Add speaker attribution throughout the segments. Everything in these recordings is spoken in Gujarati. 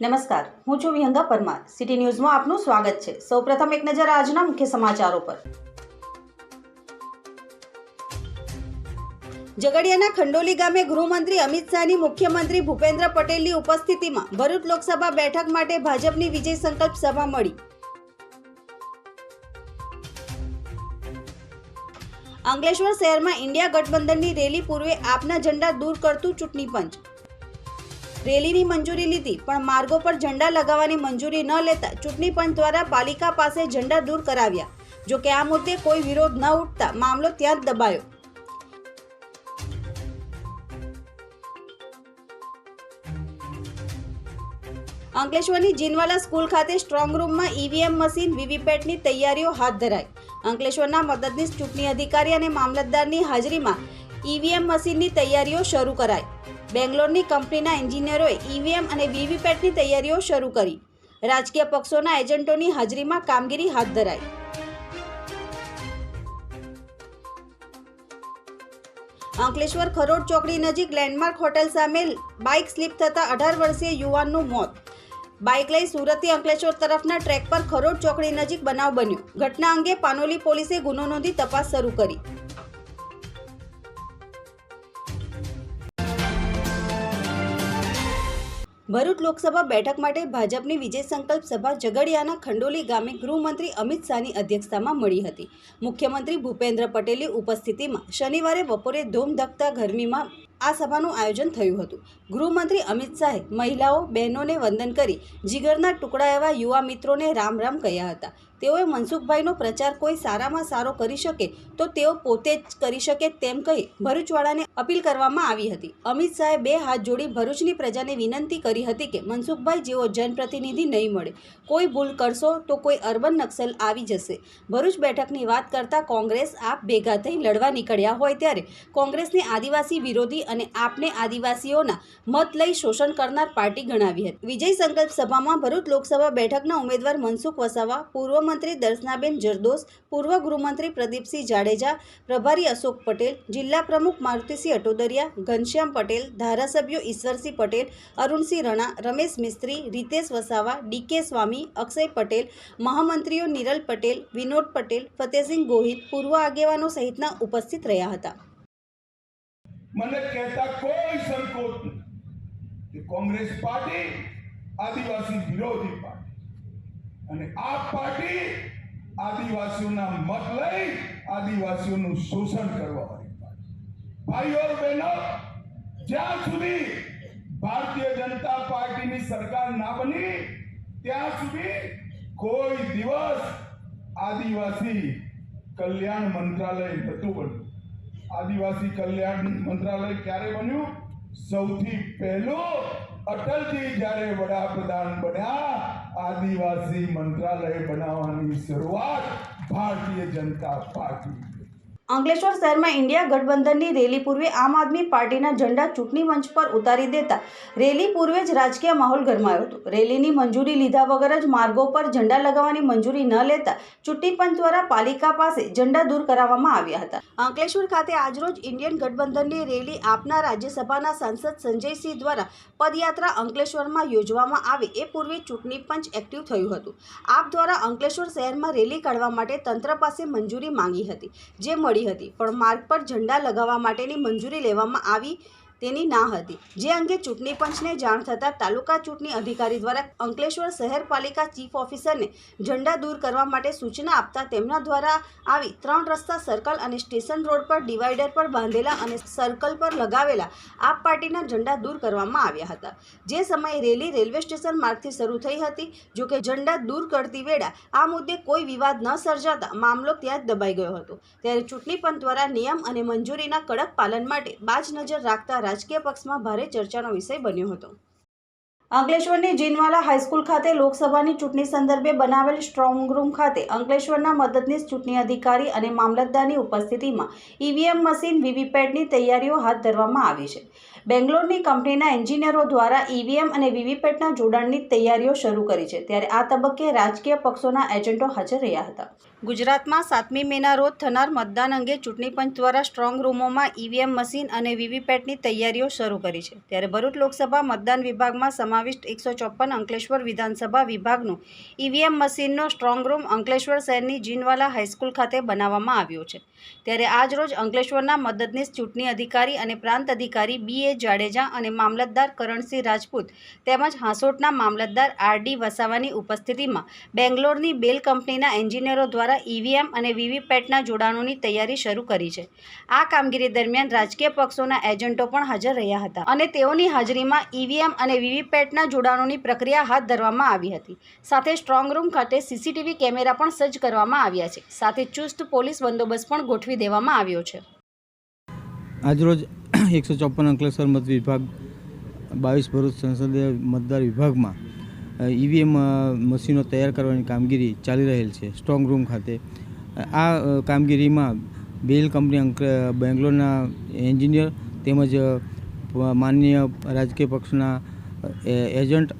Speaker 1: નમસ્કાર. હું છું વિહંગા પરમાર. સિટી ન્યૂઝમાં આપનું સ્વાગત છે. સૌપ્રથમ એક નજર આજના મુખ્ય સમાચારો પર. ઝઘડિયાના ખંડોલી ગામે ગૃહમંત્રી અમિત શાહની મુખ્યમંત્રી ભૂપેન્દ્ર પટેલની ઉપસ્થિતિમાં ભરૂચ લોકસભા બેઠક માટે ભાજપની વિજય સંકલ્પ સભા મળી. અંકલેશ્વર શહેરમાં ઇન્ડિયા ગઠબંધનની રેલી પૂર્વે આપના ઝંડા દૂર કરતું ચૂંટણી પંચ રેલીની મંજૂરી લીધી, પણ માર્ગો પર ઝંડા લગાવવાની મંજૂરી ન લેતા ચૂંટણી પંચ દ્વારા પાલિકા પાસે ઝંડા દૂર કરાવ્યા. જો કે આ મુદ્દે કોઈ વિરોધ ન ઉઠતા મામલો ત્યાં જ દબાયો. અંકલેશ્વરની જીનવાલા સ્કૂલ ખાતે સ્ટ્રોંગ રૂમમાં ઈવીએમ મશીન વીવીપેટની તૈયારીઓ હાથ ધરાઈ. અંકલેશ્વરના મદદનીશ ચૂંટણી અધિકારી અને મામલતદારની હાજરીમાં ઈવીએમ મશીનની તૈયારીઓ શરૂ કરાઈ. બેંગ્લોરની કંપનીના એન્જિનિયરોએ ઈવીએમ અને વીવીપેટની તૈયારીઓ શરૂ કરી. રાજકીય પક્ષોના એજન્ટોની હાજરીમાં કામગીરી હાથ ધરાઈ. અંકલેશ્વર ખરોડ ચોકડી નજીક લેન્ડમાર્ક હોટેલ સામે બાઇક સ્લીપ થતાં અઢાર વર્ષીય યુવાનનું મોત. બાઇક લઈ સુરતથી અંકલેશ્વર તરફના ટ્રેક પર ખરોડ ચોકડી નજીક બનાવ બન્યો. ઘટના અંગે પાનોલી પોલીસે ગુનો નોંધી તપાસ શરૂ કરી. ભરૂચ લોકસભા બેઠક માટે ભાજપની વિજય સંકલ્પ સભા ઝઘડિયાના ખંડોલી ગામે ગૃહમંત્રી અમિત શાહની અધ્યક્ષતામાં મળી હતી. મુખ્યમંત્રી ભૂપેન્દ્ર પટેલની ઉપસ્થિતિમાં શનિવારે બપોરે ધૂમધકતા ગરમીમાં આ સભાનું આયોજન થયું હતું. ગૃહમંત્રી અમિત શાહે મહિલાઓ, બહેનોને વંદન કરી જીગરના ટુકડા એવા યુવા મિત્રોને રામ રામ કહ્યા હતા. તેઓએ મનસુખભાઈનો પ્રચાર કોઈ સારામાં સારો કરી શકે તો તેઓ પોતે જ કરી શકે તેમ કહી ભરૂચવાળાને અપીલ કરવામાં આવી હતી. અમિત શાહે બે હાથ જોડી ભરૂચની પ્રજાને વિનંતી કરી હતી કે મનસુખભાઈ જેવો જનપ્રતિનિધિ નહીં મળે, કોઈ ભૂલ કરશો તો કોઈ અર્બન નક્સલ આવી જશે. ભરૂચ બેઠકની વાત કરતા કોંગ્રેસ આપ ભેગા થઈ લડવા નીકળ્યા હોય ત્યારે કોંગ્રેસને આદિવાસી વિરોધી અને આપને આદિવાસીઓના મત લઈ શોષણ કરનાર પાર્ટી ગણાવી હતી. વિજય સંકલ્પ સભામાં ભરૂચ લોકસભા બેઠકના ઉમેદવાર મનસુખ વસાવા, પૂર્વ મંત્રી દર્શનાબેન જરદોસ, પૂર્વ ગૃહમંત્રી પ્રદીપસિંહ જાડેજા, પ્રભારી અશોક પટેલ, જિલ્લા પ્રમુખ મારુતિસિંહ અટોદરિયા, ઘનશ્યામ પટેલ, ધારાસભ્યો ઈશ્વરસિંહ પટેલ, અરુણસિંહ રણા, રમેશ મિસ્ત્રી, રીતેશ વસાવા, ડીકે સ્વામી, અક્ષય પટેલ, મહામંત્રીઓ નિરલ પટેલ, વિનોદ પટેલ, ફતેહસિંહ ગોહિલ પૂર્વ આગેવાનો સહિતના ઉપસ્થિત રહ્યા હતા.
Speaker 2: મને કહેતા કોઈ સંકોચ નથી કે કોંગ્રેસ પાર્ટી આદિવાસી વિરોધી પાર્ટી. અને આ પાર્ટી આદિવાસીઓના મત લઈ આદિવાસીઓનું શોષણ કરવા વાળી પાર્ટી. ભાઈઓ બહેનો, જ્યાં સુધી ભારતીય જનતા પાર્ટીની સરકાર ના બની, ત્યાં સુધી કોઈ દિવસ આદિવાસી કલ્યાણ મંત્રાલય નતું બન્યું આદિવાસી કલ્યાણ મંત્રાલય ક્યારે બન્યું? સૌથી પહેલો અટલજી જ્યારે વડાપ્રધાન બન્યા, આદિવાસી મંત્રાલય બનાવવાની શરૂઆત ભારતીય જનતા પાર્ટી
Speaker 1: અંકલેશ્વર શહેરમાં ઇન્ડિયા ગઠબંધનની રેલી પૂર્વે આમ આદમી પાર્ટીના ઝંડા ચૂંટણી મંચ પર ઉતારી દેતા રેલી પૂર્વે જ રાજકીય માહોલ ગરમાયો હતો. રેલીની મંજૂરી લીધા વગર જ માર્ગો પર ઝંડા લગાવવાની મંજૂરી ન લેતા ચૂંટણી પંચ દ્વારા પાલિકા પાસે ઝંડા દૂર કરાવવામાં આવ્યા હતા. અંકલેશ્વર ખાતે આજરોજ ઇન્ડિયન ગઠબંધનની રેલી આપના રાજ્યસભાના સાંસદ સંજયસિંહ દ્વારા પદયાત્રા અંકલેશ્વરમાં યોજવામાં આવે એ પૂર્વે ચૂંટણી પંચ એક્ટિવ થયું હતું. આપ દ્વારા અંકલેશ્વર શહેરમાં રેલી કાઢવા માટે તંત્ર પાસે મંજૂરી માંગી હતી, જે મળી હતી. પણ માર્ગ પર ઝંડા લગાવવા માટેની મંજૂરી લેવામાં આવી તેની ના હતી. જે અંગે ચૂંટણી પંચને જાણ થતાં તાલુકા ચૂંટણી અધિકારી દ્વારા અંકલેશ્વર શહેર પાલિકા ચીફ ઓફિસરને ઝંડા દૂર કરવા માટે સૂચના આપતા તેમના દ્વારા આવી ત્રણ રસ્તા સર્કલ અને સ્ટેશન રોડ પર ડિવાઈડર પર બાંધેલા અને સર્કલ પર લગાવેલા આપ પાર્ટીના ઝંડા દૂર કરવામાં આવ્યા હતા. જે સમયે રેલી રેલવે સ્ટેશન માર્ગથી શરૂ થઈ હતી જો કે ઝંડા દૂર કરતી વેળા આ મુદ્દે કોઈ વિવાદ ન સર્જાતા મામલો ત્યાં જ દબાઈ ગયો હતો. ત્યારે ચૂંટણી પંચ દ્વારા નિયમ અને મંજૂરીના કડક પાલન માટે બાજ નજર રાખતા રાજકીય પક્ષમાં ભારે ચર્ચાનો વિષય બન્યો હતો. અંકલેશ્વરની જીનવાલા હાઈસ્કૂલ ખાતે લોકસભાની ચૂંટણી સંદર્ભે બનાવેલ સ્ટ્રોંગ રૂમ ખાતે અંકલેશ્વરના મદદનીશ ચૂંટણી અધિકારી અને મામલતદારની ઉપસ્થિતિમાં ઈવીએમ મશીન વીવીપેટની તૈયારીઓ હાથ ધરવામાં આવી છે. બેંગ્લોરની કંપનીના એન્જિનિયરો દ્વારા ઈવીએમ અને વીવીપેટના જોડાણની તૈયારીઓ શરૂ કરી છે. ત્યારે આ તબક્કે રાજકીય પક્ષોના એજન્ટો હાજર રહ્યા હતા. ગુજરાતમાં સાતમી મેના રોજ થનાર મતદાન અંગે ચૂંટણી પંચ દ્વારા સ્ટ્રોંગ રૂમોમાં ઈવીએમ મશીન અને વીવીપેટની તૈયારીઓ શરૂ કરી છે. ત્યારે ભરૂચ લોકસભા મતદાન વિભાગમાં સમાવિષ્ટ એકસો ચોપન અંકલેશ્વર વિધાનસભા વિભાગનું ઈવીએમ મશીનનો સ્ટ્રોંગ રૂમ અંકલેશ્વર શહેરની જીનવાલા હાઈસ્કૂલ ખાતે બનાવવામાં આવ્યો છે. ત્યારે આજરોજ અંકલેશ્વરના મદદનીશ ચૂંટણી અધિકારી અને પ્રાંત અધિકારી બી જાડેજા અને મામલતદાર કરણસિંહ રાજપૂત તેમજ હાંસોટના મામલતદાર આર ડી વસાવાની ઉપસ્થિતિમાં બેંગ્લોરની બેલ કંપનીના એન્જિનિયરો દ્વારા ઈવીએમ અને વીવીપેટના જોડાણોની તૈયારી શરૂ કરી છે. આ કામગીરી દરમિયાન રાજકીય પક્ષોના એજન્ટો પણ હાજર રહ્યા હતા અને તેઓની હાજરીમાં ઈવીએમ અને વીવીપેટના જોડાણોની પ્રક્રિયા હાથ ધરવામાં આવી હતી. સાથે સ્ટ્રોંગ રૂમ ખાતે સીસીટીવી કેમેરા પણ સજ્જ કરવામાં આવ્યા છે. સાથે ચુસ્ત પોલીસ બંદોબસ્ત પણ ગોઠવી દેવામાં આવ્યો છે.
Speaker 3: આજરોજ એકસો ચોપન અંકલેશ્વર મત વિભાગ બાવીસ ભરૂચ સંસદીય મતદાર વિભાગમાં ઈવીએમ મશીનો તૈયાર કરવાની કામગીરી ચાલી રહેલ છે, સ્ટ્રોંગ રૂમ ખાતે. આ કામગીરીમાં બેલ કંપની બેંગ્લોરના એન્જિનિયર તેમજ માન્ય રાજકીય પક્ષના એજન્ટ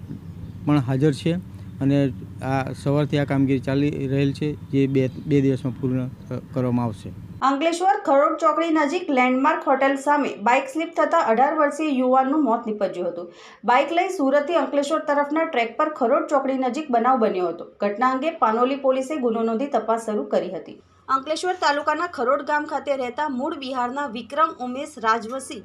Speaker 3: પણ હાજર છે અને આ, સવારથી આ કામગીરી ચાલી રહેલ છે, જે બે બે દિવસમાં પૂર્ણ કરવામાં આવશે.
Speaker 1: અંકલેશ્વર ખરોડ ચોકડી નજીક લેન્ડમાર્ક હોટેલ સામે બાઇક સ્લીપ થતાં અઢાર વર્ષીય યુવાનનું મોત નીપજ્યું હતું. બાઇક લઈ સુરતથી અંકલેશ્વર તરફના ટ્રેક પર ખરોડ ચોકડી નજીક બનાવ બન્યો હતો. ઘટના અંગે પાનોલી પોલીસે ગુનો નોંધી તપાસ શરૂ કરી હતી. અંકલેશ્વર તાલુકાના ખરોડ ગામ ખાતે રહેતા મૂળ બિહારના વિક્રમ ઉમેશ રાજવસી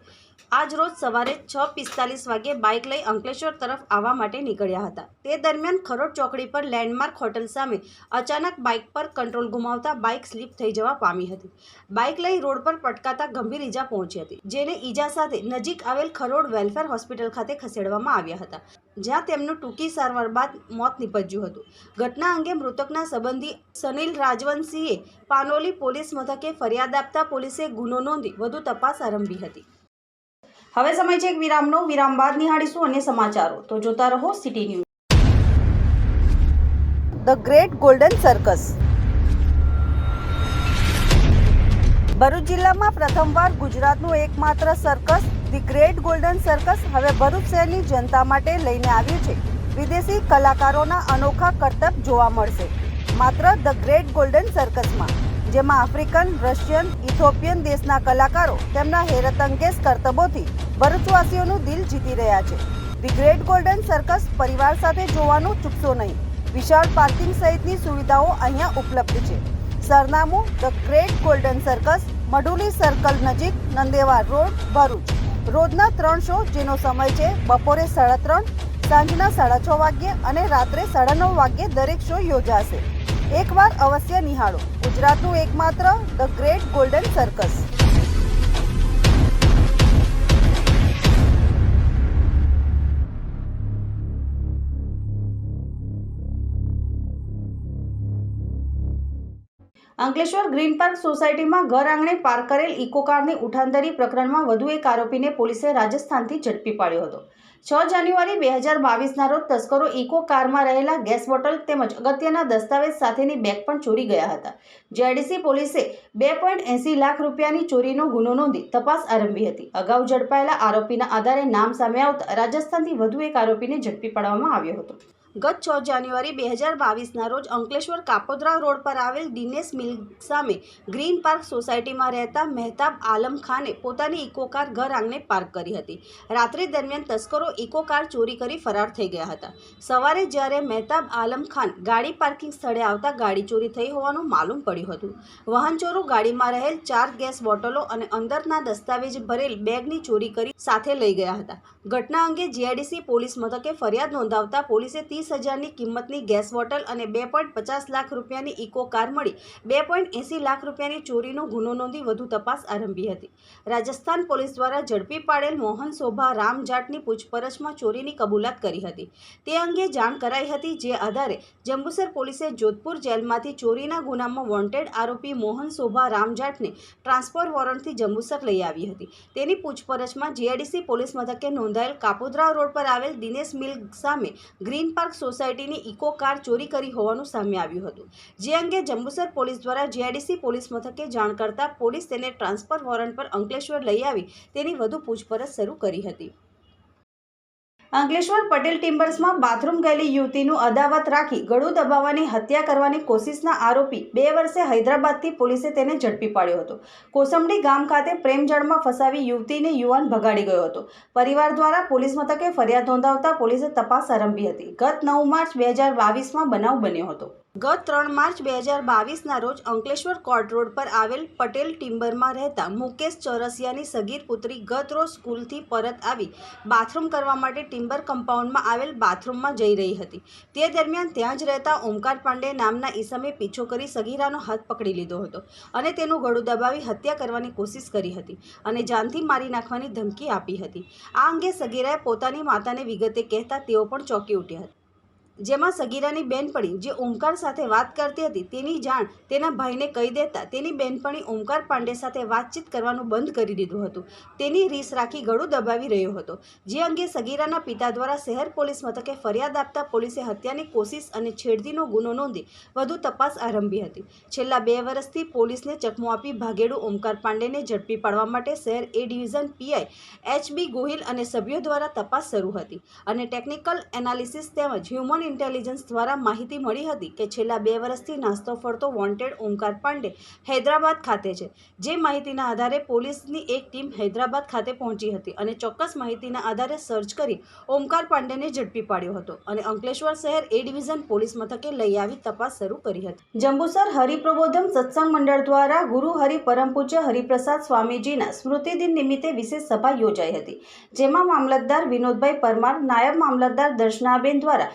Speaker 1: આજ રોજ સવારે છ પિસ્તાલીસ વાગ્યે બાઇક લઈ અંકલેશ્વર તરફ આવવા માટે નીકળ્યા હતા. તે દરમિયાન ખરોડ ચોકડી પર લેન્ડમાર્ક હોટલ સામે અચાનક બાઇક પર કંટ્રોલ ગુમાવતા બાઇક સ્લીપ થઈ જવા પામી હતી. બાઇક લઈ રોડ પર પટકાતા ગંભીર ઈજા પહોંચી હતી, જેને ઈજા સાથે નજીક આવેલ ખરોડ વેલફેર હોસ્પિટલ ખાતે ખસેડવામાં આવ્યા હતા, જ્યાં તેમનું ટૂંકી સારવાર બાદ મોત નીપજ્યું હતું. ઘટના અંગે મૃતકના સંબંધી સનિલ રાજવંશીએ પાનોલી પોલીસ મથકે ફરિયાદ આપતા પોલીસે ગુનો નોંધી વધુ તપાસ આરંભી હતી. હવે સમય છે એક વિરામનો. વિરામ બાદ નિહાળીશું અન્ય સમાચારો. તો જોતા રહો city news. The great golden circus Bharuch જિલ્લામાં પ્રથમવાર ગુજરાતનું એકમાત્ર circus the great golden circus હવે ભરૂચ શહેરની જનતા માટે લઈને આવ્યું છે. વિદેશી કલાકારોના અનોખા કરતબ જોવા મળશે. માત્ર ધ ગ્રેટ ગોલ્ડન સર્કસમાં જેમાં આફ્રિકન, રશિયન, ઇથોપિયન દેશના કલાકારો તેમના હેરતઅંગેજ કરતબોથી ભરૂચવાસીઓનું દિલ જીતી રહ્યા છે. ધી ગ્રેટ ગોલ્ડન સર્કસ પરિવાર સાથે જોવાનું ચૂકશો નહીં. વિશાળ પાર્કિંગ સહિતની સુવિધાઓ અહીંયા ઉપલબ્ધ છે. સરનામું the great golden circus Madhuli circle નજીક નંદેવા રોડ, ભરૂચ. રોજના ત્રણ શો જેનો સમય છે બપોરે સાડા ત્રણ, સાંજના સાડા છ વાગ્યે અને રાત્રે સાડા નવ વાગ્યે દરેક શો યોજાશે. એકવાર અવશ્ય નિહાળો. ગુજરાતનું એકમાત્ર the great golden circus. Ankleshwar green park સોસાયટીમાં ઘર આંગણે પાર્ક કરેલ ઇકો કારની ઉઠાંતરી પ્રકરણમાં વધુ એક આરોપીને પોલીસે રાજસ્થાનથી ઝડપી પાડ્યો હતો. છ જાન્યુઆરી બે હજાર બાવીસના રોજ તસ્કરો ઇકો કારમાં રહેલા ગેસ બોટલ તેમજ અગત્યના દસ્તાવેજ સાથેની બેગ પણ ચોરી ગયા હતા. જેડીસી પોલીસે બે પોઈન્ટ એંસી લાખ રૂપિયાની ચોરીનો ગુનો નોંધી તપાસ આરંભી હતી. અગાઉ ઝડપાયેલા આરોપીના આધારે નામ સામે આવતા રાજસ્થાનથી વધુ એક આરોપીને ઝડપી પાડવામાં આવ્યો હતો. ગત છ જાન્યુઆરી બે હજાર બાવીસના રોજ અંકલેશ્વર કાપોદ્રા રોડ પર આવેલ દિનેશ મિલ સામે ગ્રીન પાર્ક સોસાયટીમાં રહેતા મહેતાબ આલમ ખાને પોતાની ઇકો કાર ઘર આંગણે પાર્ક કરી હતી. રાત્રિ દરમિયાન તસ્કરો ઇકો કાર ચોરી કરી ફરાર થઈ ગયા હતા. સવારે જ્યારે મહેતાબ આલમ ખાન ગાડી પાર્કિંગ સ્થળે આવતા ગાડી ચોરી થઈ હોવાનું માલુમ પડ્યું હતું. વાહન ચોરો ગાડીમાં રહેલ ચાર ગેસ બોટલો અને અંદરના દસ્તાવેજ ભરેલ બેગની ચોરી કરી સાથે લઈ ગયા હતા. ઘટના અંગે જીઆઈડીસી પોલીસ મથકે ફરિયાદ નોંધાવતા પોલીસે ત્રીસ હજારની કિંમતની ગેસ બોટલ અને બે પોઈન્ટ પચાસ લાખ રૂપિયાની ઇકો કાર મળી. બે પોઈન્ટ એંસી લાખ રૂપિયાની ચોરીનો ગુનો નોંધી વધુ તપાસ આરંભી હતી. રાજસ્થાન પોલીસ દ્વારા ઝડપી પાડેલ મોહન શોભા રામ જાટની પૂછપરછમાં ચોરીની કબૂલાત કરી હતી. તે અંગે જાણ કરાઈ હતી જે આધારે જંબુસર પોલીસે જોધપુર જેલમાંથી ચોરીના ગુનામાં વોન્ટેડ આરોપી મોહન શોભા રામ જાટને ટ્રાન્સફર વોરંટથી જંબુસર લઈ આવી હતી. તેની પૂછપરછમાં જીઆઈડીસી પોલીસ મથકે નોંધાયેલ કાપોદ્રા રોડ પર આવેલ દિનેશ મિલ સામે ગ્રીન પાર્ક સોસાયટીની ઇકો કાર ચોરી કરી હોવાનું સામે આવ્યું હતું. જે અંગે જંબુસર પોલીસ દ્વારા જીઆઈડીસી પોલીસ મથકે જાણ કરતા પોલીસ તેને ટ્રાન્સફર વોરંટ પર અંકલેશ્વર લઈ આવી તેની વધુ પૂછપરછ શરૂ કરી હતી. અંકલેશ્વર પટેલ ટિમ્બર્સમાં બાથરૂમ ગયેલી યુવતીનું અદાવત રાખી ગળું દબાવવાની હત્યા કરવાની કોશિશના આરોપી બે વર્ષે હૈદરાબાદથી પોલીસે તેને ઝડપી પાડ્યો હતો. કોસંબડી ગામ ખાતે પ્રેમજાળમાં ફસાવી યુવતીને યુવાન ભગાડી ગયો હતો. પરિવાર દ્વારા પોલીસ મથકે ફરિયાદ નોંધાવતા પોલીસે તપાસ આરંભી હતી. ગત નવ માર્ચ બે હજાર બાવીસમાં બનાવ બન્યો હતો. ગત ત્રણ માર્ચ બે હજાર બાવીસના રોજ અંકલેશ્વર કોર્ટ રોડ પર આવેલ પટેલ ટિમ્બરમાં રહેતા મુકેશ ચોરસિયાની સગીર પુત્રી ગત રોજ સ્કૂલથી પરત આવી બાથરૂમ કરવા માટે ટિમ્બર કમ્પાઉન્ડમાં આવેલ બાથરૂમમાં જઈ રહી હતી. તે દરમિયાન ત્યાં જ રહેતા ઓમકાર પાંડે નામના ઈસમે પીછો કરી સગીરાનો હાથ પકડી લીધો હતો અને તેનું ગળું દબાવી હત્યા કરવાની કોશિશ કરી હતી અને જાનથી મારી નાખવાની ધમકી આપી હતી. આ અંગે સગીરાએ પોતાની માતાને વિગતે કહેતા તેઓ પણ ચોંકી ઉઠ્યા હતા. જેમાં સગીરાની બેનપણી જે ઓમકાર સાથે વાત કરતી હતી તેની જાણ તેના ભાઈને કહી દેતા તેની બેનપણી ઓમકાર પાંડે સાથે વાતચીત કરવાનું બંધ કરી દીધું હતું. તેની રીસ રાખી ગળું દબાવી રહ્યો હતો. જે અંગે સગીરાના પિતા દ્વારા શહેર પોલીસ મથકે ફરિયાદ આપતા પોલીસે હત્યાની કોશિશ અને છેડતીનો ગુનો નોંધી વધુ તપાસ આરંભી હતી. છેલ્લા બે વર્ષથી પોલીસને ચકમો આપી ભાગેડુ ઓમકાર પાંડેને ઝડપી પાડવા માટે શહેર A division PI HB Gohil અને સભ્યો દ્વારા તપાસ શરૂ હતી. અને ટેકનિકલ એનાલિસિસ તેમજ હ્યુમન ઇન્ટેલિજન્સ દ્વારા માહિતી મળી હતી કે છેલ્લા બે વર્ષથી નાસ્તો ફરતો વોન્ટેડ ઓમકાર પાંડે હૈદરાબાદ ખાતે છે. જે માહિતીના આધારે પોલીસની એક ટીમ હૈદરાબાદ ખાતે પહોંચી હતી અને ચોક્કસ માહિતીના આધારે સર્ચ કરી ઓમકાર પાંડેને ઝડપી પાડ્યો હતો અને અંકલેશ્વર શહેર એ ડિવિઝન પોલીસ મથકે લઈ આવી તપાસ શરૂ કરી હતી. જંબુસર હરિપ્રબોધમ સત્સંગ મંડળ દ્વારા ગુરુ હરિ પરમ હરિપ્રસાદ સ્વામીજીના સ્મૃતિ દિન નિમિત્તે વિશેષ સભા યોજાઈ હતી, જેમાં મામલતદાર વિનોદભાઈ પરમાર, નાયબ મામલતદાર દર્શનાબેન દ્વારા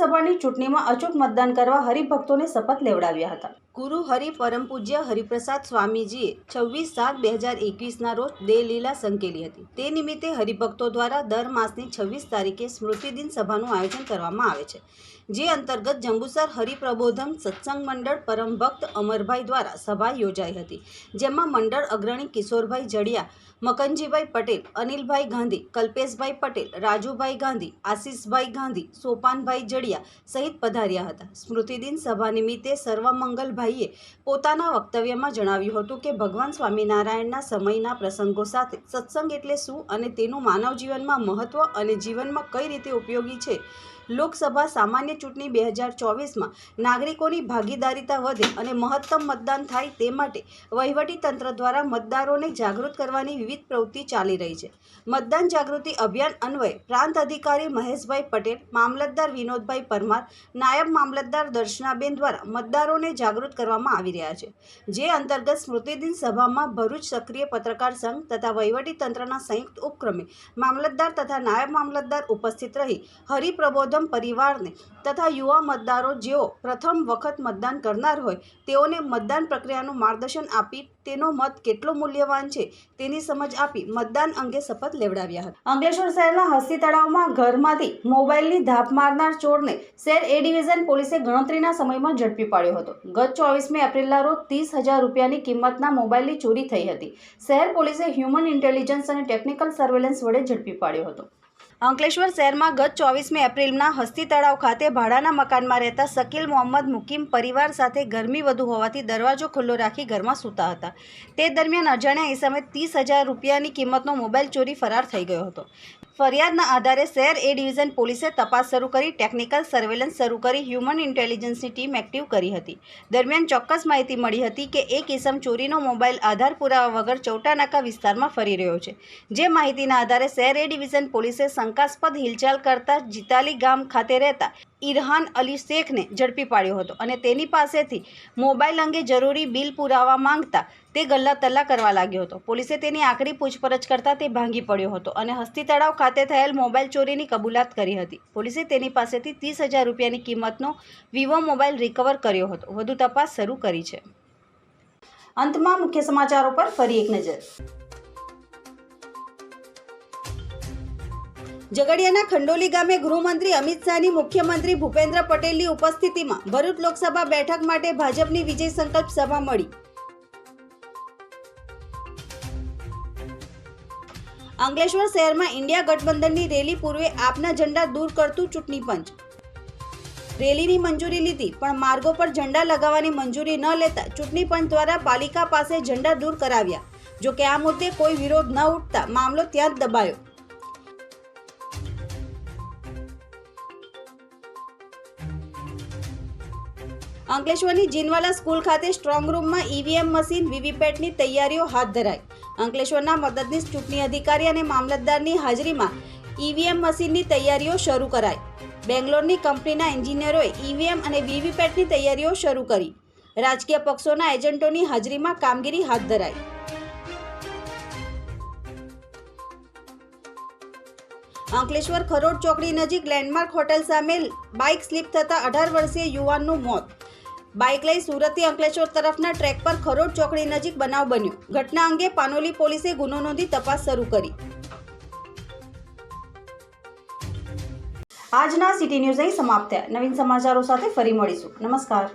Speaker 1: લોકસભાની ચૂંટણીમાં અચૂક મતદાન કરવા હરિભક્તોને શપથ લેવડાવ્યા હતા. ગુરુ હરિ પરમ પૂજ્ય હરિપ્રસાદ સ્વામીજીએ છવ્વીસ સાત બે હજાર એકવીસના રોજ દેહ લીલા સંકેલી હતી. તે નિમિત્તે હરિભક્તો દ્વારા દર માસની છવ્વીસ તારીખે સ્મૃતિદિન સભાનું આયોજન કરવામાં આવે છે. જે અંતર્ગત જંબુસર હરિપ્રબોધમ સત્સંગ મંડળ પરમ ભક્ત અમરભાઈ દ્વારા સભા યોજાઈ હતી, જેમાં મંડળ અગ્રણી કિશોરભાઈ જડિયા, મકનજીભાઈ પટેલ, અનિલભાઈ ગાંધી, કલ્પેશભાઈ પટેલ, રાજુભાઈ ગાંધી, આશીષભાઈ ગાંધી, સોપાનભાઈ જડિયા સહિત પધાર્યા હતા. સ્મૃતિદિન સભા નિમિત્તે સર્વમંગલભાઈએ પોતાના વક્તવ્યમાં જણાવ્યું હતું કે, ભગવાન સ્વામિનારાયણના સમયના પ્રસંગો સાથે સત્સંગ એટલે શું અને તેનું માનવ જીવનમાં મહત્ત્વ અને જીવનમાં કઈ રીતે ઉપયોગી છે? લોકસભા સામાન્ય ચૂંટણી બે હજાર ચોવીસમાં નાગરિકોની ભાગીદારીતા વધે અને મહત્તમ મતદાન થાય તે માટે વહીવટી તંત્ર દ્વારા મતદારોને જાગૃત કરવાની વિવિધ પ્રવૃત્તિ ચાલી રહી છે. મતદાન જાગૃતિ અભિયાન અન્વયે પ્રાંત અધિકારી મહેશભાઈ પટેલ, મામલતદાર વિનોદભાઈ પરમાર, નાયબ મામલતદાર દર્શનાબેન દ્વારા મતદારોને જાગૃત કરવામાં આવી રહ્યા છે. જે અંતર્ગત સ્મૃતિદિન સભામાં ભરૂચ સક્રિય પત્રકાર સંઘ તથા વહીવટી તંત્રના સંયુક્ત ઉપક્રમે મામલતદાર તથા નાયબ મામલતદાર ઉપસ્થિત રહી હરિપ્રબોધમ પરિવારને તથા યુવા મતદારો જેઓ પ્રથમ વખત મતદાન કરનાર હોય, તેઓને મતદાન પ્રક્રિયાનું માર્ગદર્શન આપી તેનો મત કેટલો મૂલ્યવાન છે તેની સમજ આપી મતદાન અંગે શપથ લેવડાવ્યા હતા. અંકલેશ્વર શહેરના હસ્તી તળાવમાં ઘરમાંથી મોબાઈલની ધાપ મારનાર ચોરને શહેર એ ડિવિઝન પોલીસે ગણતરીના સમયમાં ઝડપી પાડ્યો હતો. ગત ચોવીસમી એપ્રિલના રોજ ત્રીસ હજાર રૂપિયાની કિંમતના મોબાઈલની ચોરી થઈ હતી. શહેર પોલીસે હ્યુમન ઇન્ટેલિજન્સ અને ટેકનિકલ સર્વેલન્સ વડે ઝડપી પાડ્યો હતો. અંકલેશ્વર શહેરમાં ગત ચોવીસમી એપ્રિલના હસ્તી તળાવ ખાતે ભાડાના મકાનમાં રહેતા શકીલ મોહમ્મદ મુકીમ પરિવાર સાથે ગરમી વધુ હોવાથી દરવાજો ખુલ્લો રાખી ઘરમાં સૂતા હતા. તે દરમિયાન અજાણ્યા એ સમયે ત્રીસ હજાર રૂપિયાની કિંમતનો મોબાઈલ ચોરી ફરાર થઈ ગયો હતો. ફરિયાદના આધારે શહેર એ ડિવિઝન પોલીસે તપાસ શરૂ કરી, ટેકનિકલ સર્વેલન્સ શરૂ કરી, હ્યુમન ઇન્ટેલિજન્સની ટીમ એક્ટિવ કરી હતી. દરમિયાન ચોક્કસ માહિતી મળી હતી કે એક ઇસમ ચોરીનો મોબાઈલ આધાર પુરાવા વગર ચૌટાનાકા વિસ્તારમાં ફરી રહ્યો છે. જે માહિતીના આધારે શહેર એ ડિવિઝન પોલીસે શંકાસ્પદ હિલચાલ કરતા જીતાલી ગામ ખાતે રહેતા ઇરહાન અલી શેખને ઝડપી પાડ્યો હતો અને તેની પાસેથી મોબાઈલ અંગે જરૂરી બિલ પુરાવા માંગતા તે ગલ્લા તલ્લા કરવા લાગ્યો હતો. પોલીસે તેની આકરી પૂછપરછ કરતા તે ભાંગી પડ્યો હતો અને હસ્તી તળાવ ખાતે થયેલ મોબાઈલ ચોરીની કબૂલાત કરી હતી. પોલીસે તેની પાસેથી ત્રીસ હજાર રૂપિયાની કિંમતનો વિવો મોબાઈલ રિકવર કર્યો હતો. વધુ તપાસ શરૂ કરી છે. અંતમાં મુખ્ય સમાચારો પર ફરી એક નજર. ઝઘડિયાના ખંડોલી ગામે ગૃહમંત્રી અમિત શાહની મુખ્યમંત્રી ભૂપેન્દ્ર પટેલની ઉપસ્થિતિમાં ભરૂચ લોકસભા બેઠક માટે ભાજપની વિજય સંકલ્પ સભા મળી. અંકલેશ્વર શહેરમાં ઇન્ડિયા ગઠબંધનની રેલી પૂર્વે આપના ઝંડા દૂર કરતું ચૂંટણી પંચ. રેલીની મંજૂરી લીધી, પણ માર્ગો પર ઝંડા લગાવવાની મંજૂરી ન લેતા ચૂંટણી પંચ દ્વારા પાલિકા પાસે ઝંડા દૂર કરાવ્યા. જોકે આ મુદ્દે કોઈ વિરોધ ન ઉઠતા મામલો ત્યાં જ દબાયો. અંકલેશ્વરની જીનવાલા સ્કૂલ ખાતે સ્ટ્રોંગ રૂમમાં ઈવીએમ મશીન, વીવીપેટની તૈયારીઓ હાથ ધરાઈ. અંકલેશ્વરના મદદનીશ ચૂંટણી અધિકારી અને મામલતદારની હાજરીમાં ઈવીએમ મશીનની તૈયારીઓ શરૂ કરાઈ. બેંગ્લોરની કંપનીના એન્જિનિયરોએ ઈવીએમ અને વીવીપેટની તૈયારીઓ શરૂ કરી. રાજકીય પક્ષોના એજન્ટોની હાજરીમાં કામગીરી હાથ ધરાઈ. અંકલેશ્વર ખરોડ ચોકડી નજીક લેન્ડમાર્ક હોટેલ સામે બાઇક સ્લીપ થતાં અઢાર વર્ષીય યુવાનનું મોત. બાઇક લઈ સુરતથી અંકલેશ્વર તરફના ટ્રેક પર ખરોડ ચોકડી નજીક બનાવ બન્યો. ઘટના અંગે પાનોલી પોલીસે ગુનો નોંધી તપાસ શરૂ કરી. આજના સિટી ન્યૂઝ અહીં સમાપ્ત થયા. નવીન સમાચારો સાથે ફરી મળીશું. નમસ્કાર.